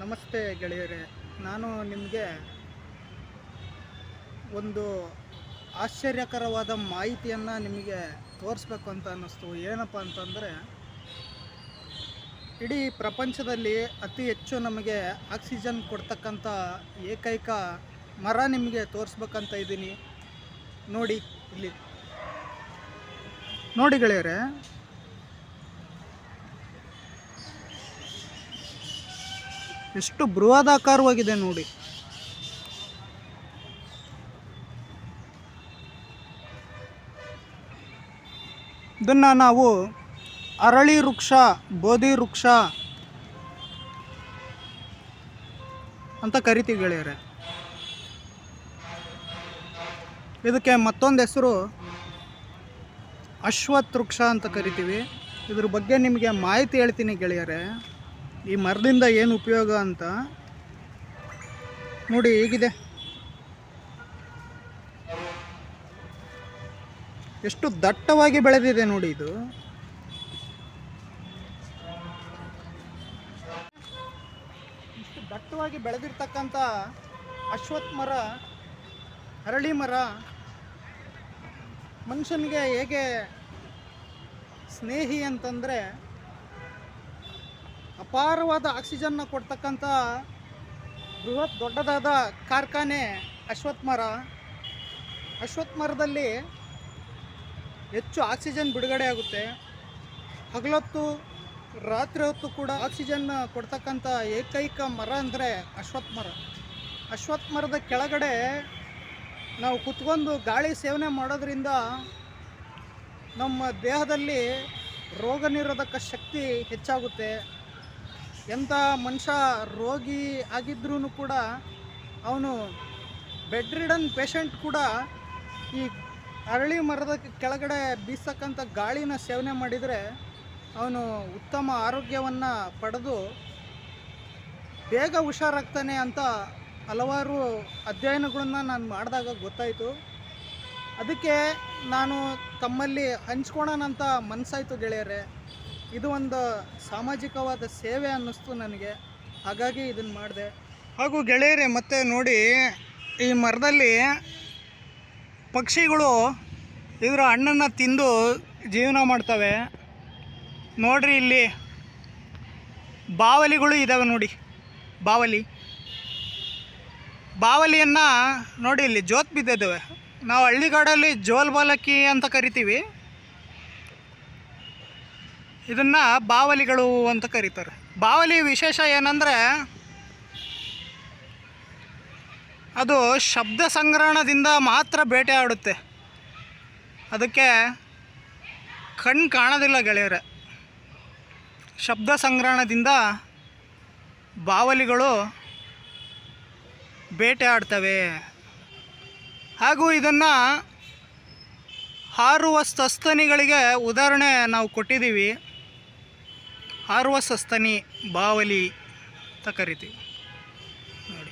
ನಮಸ್ತೆ ಗೆಳೆಯರೆ, ನಾನು ನಿಮಗೆ ಒಂದು ಆಶ್ಚರ್ಯಕರವಾದ ಮಾಹಿತಿಯನ್ನು ನಿಮಗೆ ತೋರಿಸ್ಬೇಕು ಅಂತ ಅನ್ನಿಸ್ತು. ಏನಪ್ಪ ಅಂತಂದರೆ, ಇಡೀ ಪ್ರಪಂಚದಲ್ಲಿ ಅತಿ ಹೆಚ್ಚು ನಮಗೆ ಆಕ್ಸಿಜನ್ ಕೊಡ್ತಕ್ಕಂಥ ಏಕೈಕ ಮರ ನಿಮಗೆ ತೋರಿಸ್ಬೇಕಂತ ಇದ್ದೀನಿ. ನೋಡಿ ಇಲ್ಲಿ. ನೋಡಿ ಗೆಳೆಯರೇ ಎಷ್ಟು ಬೃಹದಾಕಾರವಾಗಿದೆ ನೋಡಿ. ಇದನ್ನು ನಾವು ಅರಳಿ ವೃಕ್ಷ, ಬೋಧಿ ವೃಕ್ಷ ಅಂತ ಕರಿತೀವಿ ಗೆಳೆಯರೆ. ಇದಕ್ಕೆ ಮತ್ತೊಂದು ಹೆಸರು ಅಶ್ವತ್ ವೃಕ್ಷ ಅಂತ ಕರಿತೀವಿ. ಇದ್ರ ಬಗ್ಗೆ ನಿಮಗೆ ಮಾಹಿತಿ ಹೇಳ್ತೀನಿ ಗೆಳೆಯರೆ. ಈ ಮರದಿಂದ ಏನು ಉಪಯೋಗ ಅಂತ ನೋಡಿ ಹೇಗಿದೆ. ಎಷ್ಟು ದಟ್ಟವಾಗಿ ಬೆಳೆದಿದೆ ನೋಡಿ ಇದು. ಇಷ್ಟು ದಟ್ಟವಾಗಿ ಬೆಳೆದಿರ್ತಕ್ಕಂಥ ಅಶ್ವತ್ಥ ಮರ, ಅರಳಿ ಮರ, ಮನುಷ್ಯನಿಗೆ ಹೇಗೆ ಸ್ನೇಹಿ ಅಂತಂದರೆ ಅಪಾರವಾದ ಆಕ್ಸಿಜನ್ನ ಕೊಡ್ತಕ್ಕಂಥ ಬೃಹತ್ ದೊಡ್ಡದಾದ ಕಾರ್ಖಾನೆ ಅಶ್ವತ್ಥ ಮರ ಅಶ್ವತ್ಥ ಮರದಲ್ಲಿ ಹೆಚ್ಚು ಆಕ್ಸಿಜನ್ ಬಿಡುಗಡೆ ಆಗುತ್ತೆ. ಹಗಲೊತ್ತು, ರಾತ್ರಿ ಹೊತ್ತು ಕೂಡ ಆಕ್ಸಿಜನ್ ಕೊಡ್ತಕ್ಕಂಥ ಏಕೈಕ ಮರ ಅಂದರೆ ಅಶ್ವತ್ಥ ಮರ ಅಶ್ವತ್ಥ ಮರದ ಕೆಳಗಡೆ ನಾವು ಕುತ್ಕೊಂಡು ಗಾಳಿ ಸೇವನೆ ಮಾಡೋದ್ರಿಂದ ನಮ್ಮ ದೇಹದಲ್ಲಿ ರೋಗ ನಿರೋಧಕ ಶಕ್ತಿ ಹೆಚ್ಚಾಗುತ್ತೆ. ಎಂಥ ಮನುಷ್ಯ ರೋಗಿ ಆಗಿದ್ರೂ ಕೂಡ ಅವನು ಬೆಡ್ ರಿಡನ್ ಪೇಷಂಟ್ ಕೂಡ ಈ ಅರಳಿ ಮರದ ಕೆಳಗಡೆ ಬೀಸಕ್ಕಂಥ ಗಾಳಿನ ಸೇವನೆ ಮಾಡಿದರೆ ಅವನು ಉತ್ತಮ ಆರೋಗ್ಯವನ್ನು ಪಡೆದು ಬೇಗ ಹುಷಾರಾಗ್ತಾನೆ ಅಂತ ಹಲವಾರು ಅಧ್ಯಯನಗಳನ್ನ ನಾನು ಮಾಡಿದಾಗ ಗೊತ್ತಾಯಿತು. ಅದಕ್ಕೆ ನಾನು ತಮ್ಮಲ್ಲಿ ಹಂಚ್ಕೊಳ್ಳೋಣ ಅಂತ ಮನಸ್ಸಾಯಿತು ಗೆಳೆಯರೆ. ಇದು ಒಂದು ಸಾಮಾಜಿಕವಾದ ಸೇವೆ ಅನ್ನಿಸ್ತು ನನಗೆ. ಹಾಗಾಗಿ ಇದನ್ನು ಮಾಡಿದೆ. ಹಾಗೂ ಗೆಳೆಯರೆ, ಮತ್ತೆ ನೋಡಿ, ಈ ಮರದಲ್ಲಿ ಪಕ್ಷಿಗಳು ಇದರ ಹಣ್ಣನ್ನು ತಿಂದು ಜೀವನ ಮಾಡ್ತವೆ. ನೋಡ್ರಿ ಇಲ್ಲಿ, ಬಾವಲಿಗಳು ಇದ್ದಾವೆ ನೋಡಿ. ಬಾವಲಿ. ಬಾವಲಿಯನ್ನು ನೋಡಿ ಇಲ್ಲಿ ಜೋತ್ ಬಿದ್ದಿದ್ದಾವೆ ನಾವು ಹಳ್ಳಿಗಾಡಲ್ಲಿ ಜೋಲ್ ಬಾಲಕಿ ಅಂತ ಕರಿತೀವಿ. ಇದನ್ನು ಬಾವಲಿಗಳು ಅಂತ ಕರೀತಾರೆ. ಬಾವಲಿ ವಿಶೇಷ ಏನಂದರೆ ಅದು ಶಬ್ದ ಸಂಗ್ರಹಣದಿಂದ ಮಾತ್ರ ಬೇಟೆ ಆಡುತ್ತೆ. ಅದಕ್ಕೆ ಕಣ್ಣು ಕಾಣೋದಿಲ್ಲ ಗೆಳೆಯರೆ. ಶಬ್ದ ಸಂಗ್ರಹಣದಿಂದ ಬಾವಲಿಗಳು ಬೇಟೆ ಆಡ್ತವೆ. ಹಾಗೂ ಇದನ್ನು ಹಾರುವ ಸಸ್ತನಿಗಳಿಗೆ ಉದಾಹರಣೆ ನಾವು ಕೊಟ್ಟಿದ್ದೀವಿ. ಹಾರುವ ಸಸ್ತನಿ ಬಾವಲಿ ಅಂತ ಕರಿತೀವಿ. ನೋಡಿ.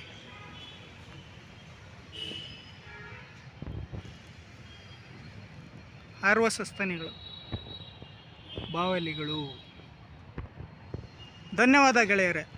ಹಾರುವ ಸಸ್ತನಿಗಳು ಬಾವಲಿಗಳು. ಧನ್ಯವಾದ ಗೆಳೆಯರೆ.